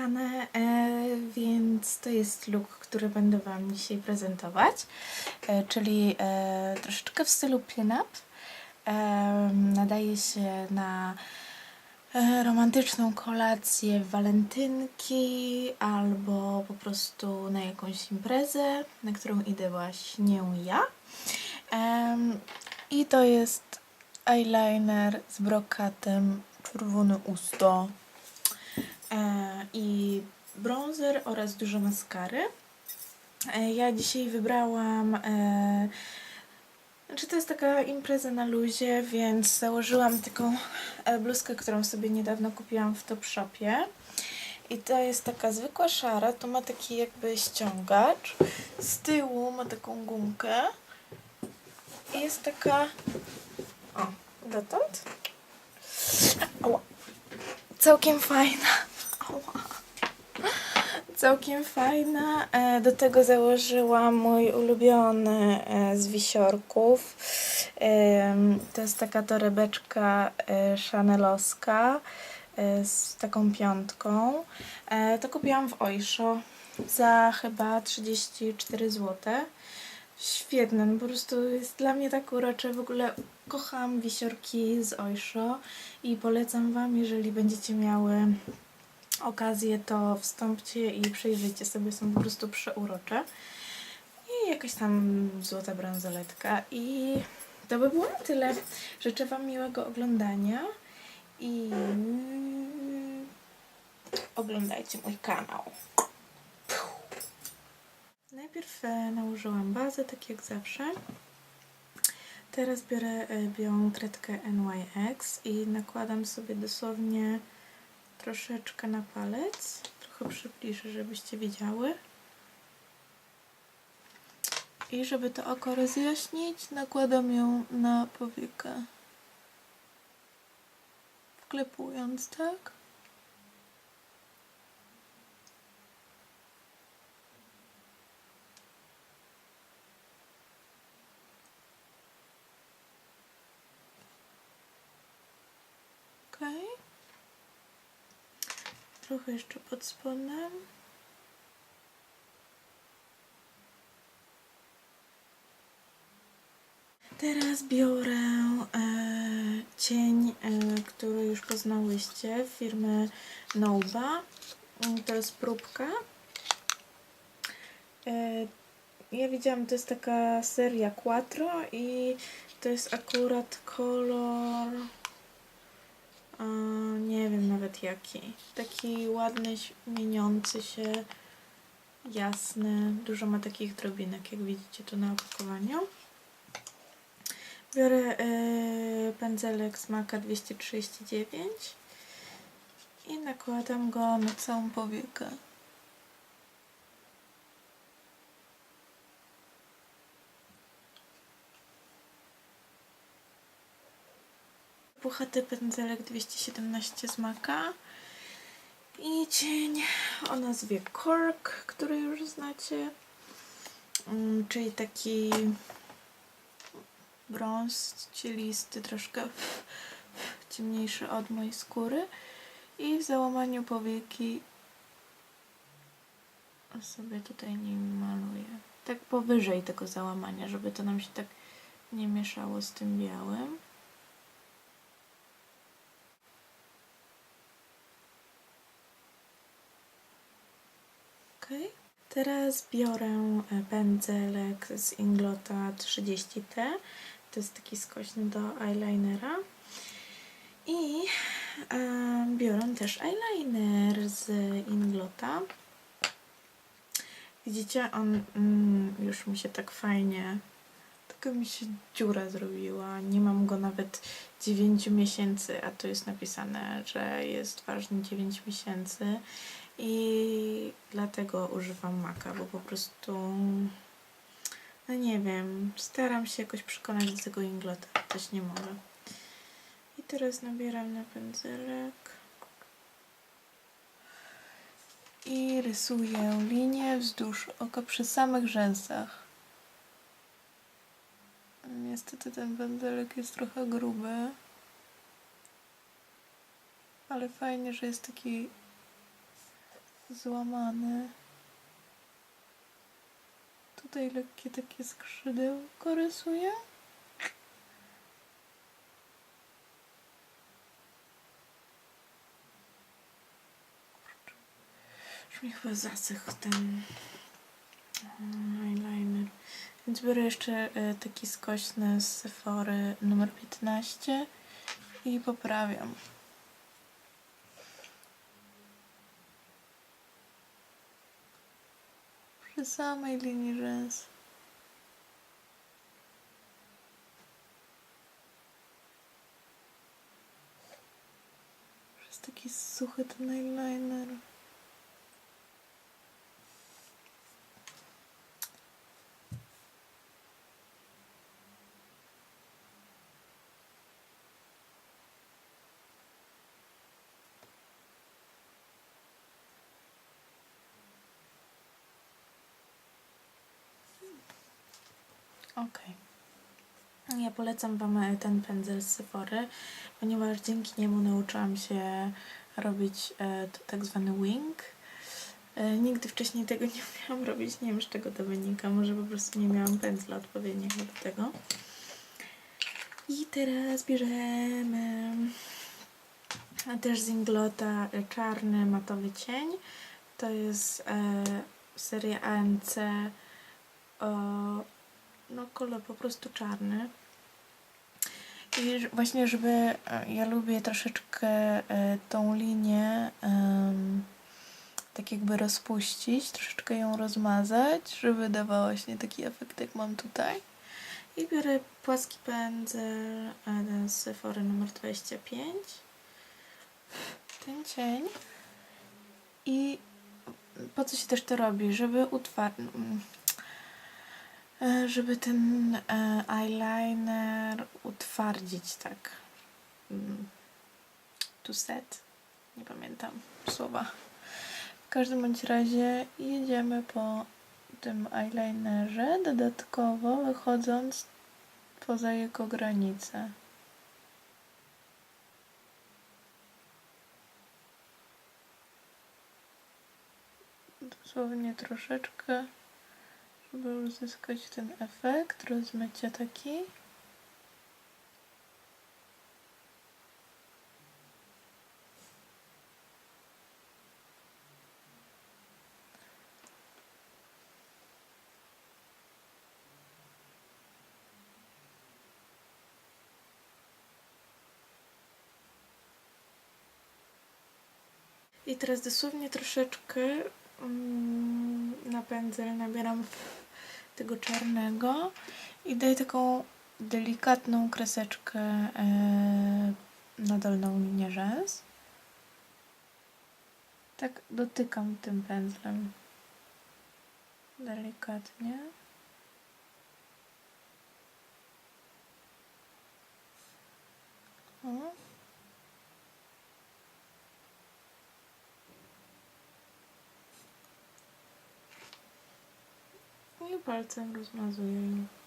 kochane, e, więc to jest look, który będę Wam dzisiaj prezentować, e, czyli e, troszeczkę w stylu pin-up. Nadaje się na romantyczną kolację walentynki albo po prostu na jakąś imprezę, na którą idę właśnie ja. I to jest eyeliner z brokatem, czerwone usto i bronzer oraz dużo maskary. E, ja dzisiaj wybrałam. E, znaczy to jest taka impreza na luzie, więc założyłam taką e, bluzkę, którą sobie niedawno kupiłam w Topshopie. I to jest taka zwykła szara, to ma taki jakby ściągacz. Z tyłu ma taką gumkę. I jest taka... O, dotąd. Ała. Całkiem fajna. Całkiem fajna. E, Do tego założyłam mój ulubiony e, z wisiorków. To jest taka torebeczka chanelowska e, z taką piątką. To kupiłam w Oysho za chyba 34 zł. Świetne, no po prostu jest dla mnie tak urocze. W ogóle kocham wisiorki z Oysho i polecam Wam, jeżeli będziecie miały okazję, to wstąpcie i przejrzyjcie sobie, są po prostu przeurocze. I jakaś tam złota bransoletka. I to by było na tyle. Życzę Wam miłego oglądania i oglądajcie mój kanał. Najpierw e, nałożyłam bazę, tak jak zawsze. Teraz biorę e, białą kredkę NYX i nakładam sobie dosłownie troszeczkę na palec. Trochę przybliżę, żebyście widziały. I żeby to oko rozjaśnić, nakładam ją na powiekę. Wklepując, tak? Trochę jeszcze pod spodem. Teraz biorę e, cień, e, który już poznałyście, firmy Noba. Mm, To jest próbka. E, ja widziałam, to jest taka seria Quattro i to jest akurat kolor... Nie wiem nawet jaki. Taki ładny, mieniący się, jasny. Dużo ma takich drobinek, jak widzicie tu na opakowaniu. Biorę e, pędzelek z Maka 239 i nakładam go na całą powiekę. Puchaty pędzelek 217 z Maka i cień o nazwie Cork, który już znacie, Mm, czyli taki brąz cielisty, troszkę ciemniejszy od mojej skóry i w załamaniu powieki sobie tutaj nim maluję. Tak powyżej tego załamania, żeby to nam się tak nie mieszało z tym białym. Teraz biorę e, pędzelek z Inglota 30T. To jest taki skośny do eyelinera. I e, biorę też eyeliner z Inglota. Widzicie, on mm, już mi się tak fajnie, taka mi się dziura zrobiła. Nie mam go nawet 9 miesięcy, a tu jest napisane, że jest ważny 9 miesięcy. I dlatego używam maka, bo po prostu no nie wiem, staram się jakoś przekonać do tego inglota, też nie mogę. I teraz nabieram na pędzelek i rysuję linię wzdłuż oka przy samych rzęsach. Niestety ten pędzelek jest trochę gruby, ale fajnie, że jest taki złamane. Tutaj lekkie takie skrzydełko rysuje. Już mi chyba zasych ten mm, eyeliner. Więc biorę jeszcze e, taki skośny z Sephory numer 15 i poprawiam. Przy samej linii rzęs. Jest taki suchy ten eyeliner. Okej. Ja polecam Wam e, ten pędzel z Sephory, ponieważ dzięki niemu nauczyłam się robić e, tak zwany wing. E, nigdy wcześniej tego nie umiałam robić, nie wiem z czego to wynika, może po prostu nie miałam pędzla odpowiedniego do tego. I teraz bierzemy też z Inglota czarny matowy cień. To jest seria ANC o no kolor po prostu czarny. I właśnie, żeby e, ja lubię troszeczkę e, tą linię tak jakby rozpuścić, troszeczkę ją rozmazać, żeby dawała właśnie taki efekt, jak mam tutaj. I biorę płaski pędzel e, z Sephory numer 25. Ten cień. I po co się też to robi? Żeby utwardzić E, żeby ten e, eyeliner utwardzić tak. Mm, To set. Nie pamiętam słowa. W każdym bądź razie jedziemy po tym eyelinerze, dodatkowo wychodząc poza jego granice. Dosłownie troszeczkę żeby uzyskać ten efekt rozmycia taki. I teraz dosłownie troszeczkę mm, na pędzel nabieram tego czarnego i daję taką delikatną kreseczkę e, na dolną linię rzęs. Tak dotykam tym pędzlem. Delikatnie. O. I palcem rozmazuję.